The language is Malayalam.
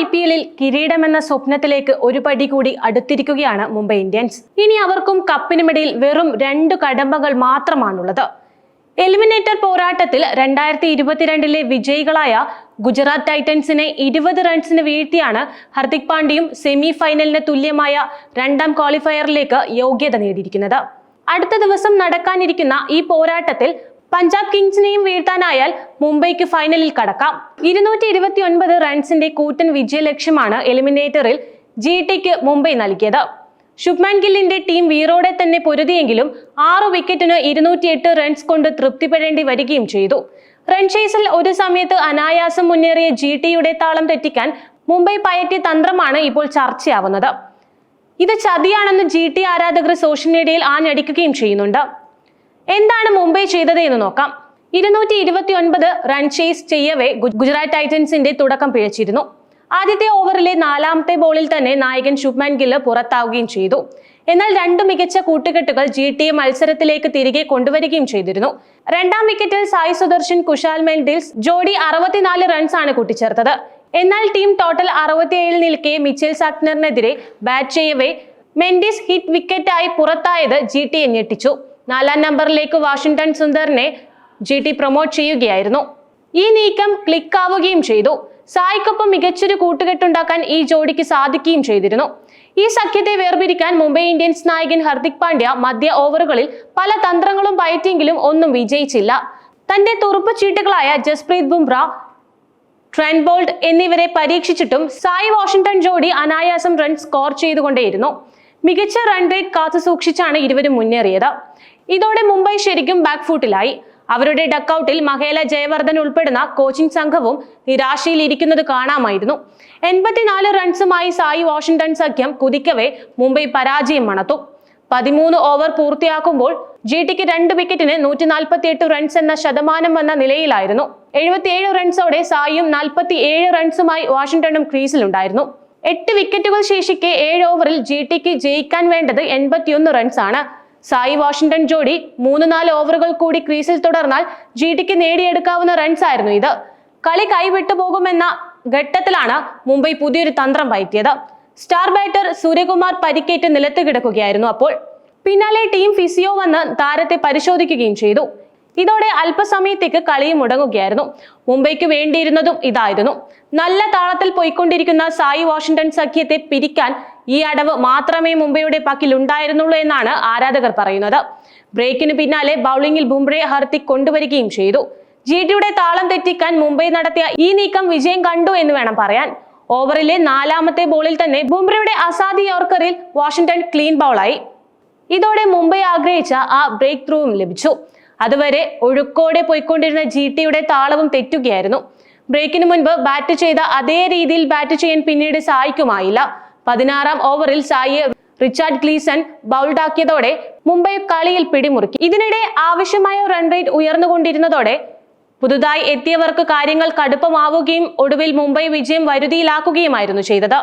ഐ പി എല്ലിൽ കിരീടമെന്ന സ്വപ്നത്തിലേക്ക് ഒരു പടി കൂടി അടുത്തിരിക്കുകയാണ് മുംബൈ ഇന്ത്യൻസ്. ഇനി അവർക്കും കപ്പിനുമിടയിൽ വെറും രണ്ട് കടമ്പകൾ മാത്രമാണുള്ളത്. എലിമിനേറ്റർ പോരാട്ടത്തിൽ രണ്ടായിരത്തി ഇരുപത്തിരണ്ടിലെ വിജയികളായ ഗുജറാത്ത് ടൈറ്റൻസിനെ ഇരുപത് റൺസിന് വീഴ്ത്തിയാണ് ഹർദിക് പാണ്ഡ്യയും സെമി ഫൈനലിന് തുല്യമായ രണ്ടാം ക്വാളിഫയറിലേക്ക് യോഗ്യത നേടിയിരിക്കുന്നത്. അടുത്ത ദിവസം നടക്കാനിരിക്കുന്ന ഈ പോരാട്ടത്തിൽ പഞ്ചാബ് കിങ്സിനെയും വീഴ്ത്താനായാൽ മുംബൈക്ക് ഫൈനലിൽ കടക്കാം. ഇരുന്നൂറ്റി ഇരുപത്തി ഒൻപത് റൺസിന്റെ കൂറ്റൻ വിജയലക്ഷ്യമാണ് എലിമിനേറ്ററിൽ ജി ടിക്ക് മുംബൈ നൽകിയത്. ശുഭ്മാൻ ഗില്ലിന്റെ ടീം വീറോടെ തന്നെ പൊരുതിയെങ്കിലും ആറു വിക്കറ്റിന് ഇരുന്നൂറ്റിയെട്ട് റൺസ് കൊണ്ട് തൃപ്തിപ്പെടേണ്ടി വരികയും ചെയ്തു. റൺഷേസിൽ ഒരു സമയത്ത് അനായാസം മുന്നേറിയ ജി ടിയുടെ താളം തെറ്റിക്കാൻ മുംബൈ പയറ്റിയ തന്ത്രമാണ് ഇപ്പോൾ ചർച്ചയാവുന്നത്. ഇത് ചതിയാണെന്ന് ജി ടി ആരാധകർ സോഷ്യൽ മീഡിയയിൽ ആഞ്ഞടിക്കുകയും ചെയ്യുന്നുണ്ട്. എന്താണ് മുംബൈ ചെയ്തത് എന്ന് നോക്കാം. ഇരുന്നൂറ്റി ഇരുപത്തി ഒൻപത് റൺ ചേസ് ചെയ്യവേ ഗുജറാത്ത് ടൈറ്റൻസിന്റെ തുടക്കം പിഴച്ചിരുന്നു. ആദ്യത്തെ ഓവറിലെ നാലാമത്തെ ബോളിൽ തന്നെ നായകൻ ശുഭ്മാൻ ഗില്ല് പുറത്താവുകയും ചെയ്തു. എന്നാൽ രണ്ട് മികച്ച കൂട്ടുകെട്ടുകൾ ജി ടിയെ മത്സരത്തിലേക്ക് തിരികെ കൊണ്ടുവരികയും ചെയ്തിരുന്നു. രണ്ടാം വിക്കറ്റിൽ സായി സുദർശൻ കുശാൽ മെൽഡിൽസ് ജോഡി അറുപത്തിനാല് ആണ് കൂട്ടിച്ചേർത്തത്. എന്നാൽ ടീം ടോട്ടൽ അറുപത്തിയേഴിൽ നിൽക്കെ മിച്ചൽ സാക്നറിനെതിരെ ബാറ്റ് ചെയ്യവേ മെൻഡിസ് ഹിറ്റ് വിക്കറ്റായി പുറത്തായത് ജി ടിയെ ഞെട്ടിച്ചു. നാലാം നമ്പറിലേക്ക് വാഷിംഗ്ടൺ സുന്ദറിനെ ജി ടി പ്രൊമോട്ട് ചെയ്യുകയായിരുന്നു. ഈ നീക്കം ക്ലിക്ക് ആവുകയും ചെയ്തു. സായിക്കൊപ്പം മികച്ചൊരു കൂട്ടുകെട്ടുണ്ടാക്കാൻ ഈ ജോഡിക്ക് സാധിക്കുകയും ചെയ്തിരുന്നു. ഈ സഖ്യത്തെ വേർപിരിക്കാൻ മുംബൈ ഇന്ത്യൻസ് നായകൻ ഹർദിക് പാണ്ഡ്യ മധ്യ ഓവറുകളിൽ പല തന്ത്രങ്ങളും പയറ്റിയെങ്കിലും ഒന്നും വിജയിച്ചില്ല. തന്റെ തുറുപ്പ് ചീട്ടുകളായ ജസ്പ്രീത് ബുംറ ട്രെൻഡ് ബോൾട്ട് എന്നിവരെ പരീക്ഷിച്ചിട്ടും സായി വാഷിംഗ്ടൺ ജോഡി അനായാസം റൺ സ്കോർ ചെയ്തുകൊണ്ടേയിരുന്നു. മികച്ച റൺ റേറ്റ് കാത്തു സൂക്ഷിച്ചാണ് ഇരുവരും മുന്നേറിയത്. ഇതോടെ മുംബൈ ശരിക്കും ബാക്ക്ഫൂട്ടിലായി അവരുടെ ഡക്കൌട്ടിൽ മഹേല ജയവർദ്ധൻ ഉൾപ്പെടുന്ന കോച്ചിംഗ് സംഘവും നിരാശയിൽ ഇരിക്കുന്നത് കാണാമായിരുന്നു. എൺപത്തിനാല് റൺസുമായി സായി വാഷിംഗ്ടൺ സഖ്യം കുതിക്കവേ മുംബൈ പരാജയം മണത്തു. പതിമൂന്ന് ഓവർ പൂർത്തിയാക്കുമ്പോൾ ജി ടിക്ക് രണ്ട് വിക്കറ്റിന് നൂറ്റി നാൽപ്പത്തി എട്ട് റൺസ് എന്ന ശതമാനം വന്ന നിലയിലായിരുന്നു. എഴുപത്തിയേഴ് റൺസോടെ സായിയും നാൽപ്പത്തി ഏഴ് റൺസുമായി വാഷിംഗ്ടണും ക്രീസിലുണ്ടായിരുന്നു. എട്ട് വിക്കറ്റുകൾ ശേഷിക്കെ ഏഴ് ഓവറിൽ ജി ടിക്ക് ജയിക്കാൻ വേണ്ടത് എൺപത്തിയൊന്ന് റൺസാണ് സായി വാഷിംഗ്ടൺ ജോഡി മൂന്ന് നാല് ഓവറുകൾ കൂടി ക്രീസിൽ തുടർന്നാൽ ജി ടിക്ക് നേടിയെടുക്കാവുന്ന റൺസ് ആയിരുന്നു ഇത്. കളി കൈവിട്ടു പോകുമെന്ന ഘട്ടത്തിലാണ് മുംബൈ പുതിയൊരു തന്ത്രം പയറ്റിയത്. സ്റ്റാർ ബാറ്റർ സൂര്യകുമാർ പരിക്കേറ്റ് നിലത്ത് കിടക്കുകയായിരുന്നു അപ്പോൾ. പിന്നാലെ ടീം ഫിസിയോ വന്ന് താരത്തെ പരിശോധിക്കുകയും ചെയ്തു. ഇതോടെ അല്പസമയത്തേക്ക് കളിയും മുടങ്ങുകയായിരുന്നു. മുംബൈക്ക് വേണ്ടിയിരുന്നതും ഇതായിരുന്നു. നല്ല താളത്തിൽ പോയിക്കൊണ്ടിരിക്കുന്ന സായി വാഷിംഗ്ടൺ സഖ്യത്തെ പിരിക്കാൻ ഈ അടവ് മാത്രമേ മുംബൈയുടെ പക്കിൽ ഉണ്ടായിരുന്നുള്ളൂ എന്നാണ് ആരാധകർ പറയുന്നത്. ബ്രേക്കിന് പിന്നാലെ ബൗളിംഗിൽ ബുംറയെ ഹർത്തിക് കൊണ്ടുവരികയും ചെയ്തു. ജി ടിയുടെ താളം തെറ്റിക്കാൻ മുംബൈ നടത്തിയ ഈ നീക്കം വിജയം കണ്ടു എന്ന് വേണം പറയാൻ. ഓവറിലെ നാലാമത്തെ ബോളിൽ തന്നെ ബുംറയുടെ അസാധി യോർക്കറിൽ വാഷിംഗ്ടൺ ക്ലീൻ ബൗളായി. ഇതോടെ മുംബൈ ആഗ്രഹിച്ച ആ ബ്രേക്ക് ത്രൂവും ലഭിച്ചു. അതുവരെ ഒഴുക്കോടെ പോയിക്കൊണ്ടിരുന്ന ജി ടിയുടെ താളവും തെറ്റുകയായിരുന്നു. ബ്രേക്കിന് മുൻപ് ബാറ്റ് ചെയ്ത അതേ രീതിയിൽ ബാറ്റ് ചെയ്യാൻ പിന്നീട് സായിക്കുമായില്ല പതിനാറാം ഓവറിൽ സായിയെ റിച്ചാർഡ് ഗ്ലീസൺ ബൗൾഡാക്കിയതോടെ മുംബൈ കളിയിൽ പിടിമുറുക്കി. ഇതിനിടെ ആവശ്യമായ റൺ റേറ്റ് ഉയർന്നുകൊണ്ടിരുന്നതോടെ പുതുതായി എത്തിയവർക്ക് കാര്യങ്ങൾ കടുപ്പമാവുകയും ഒടുവിൽ മുംബൈ വിജയം വരുതിയിലാക്കുകയുമായിരുന്നു ചെയ്തത്.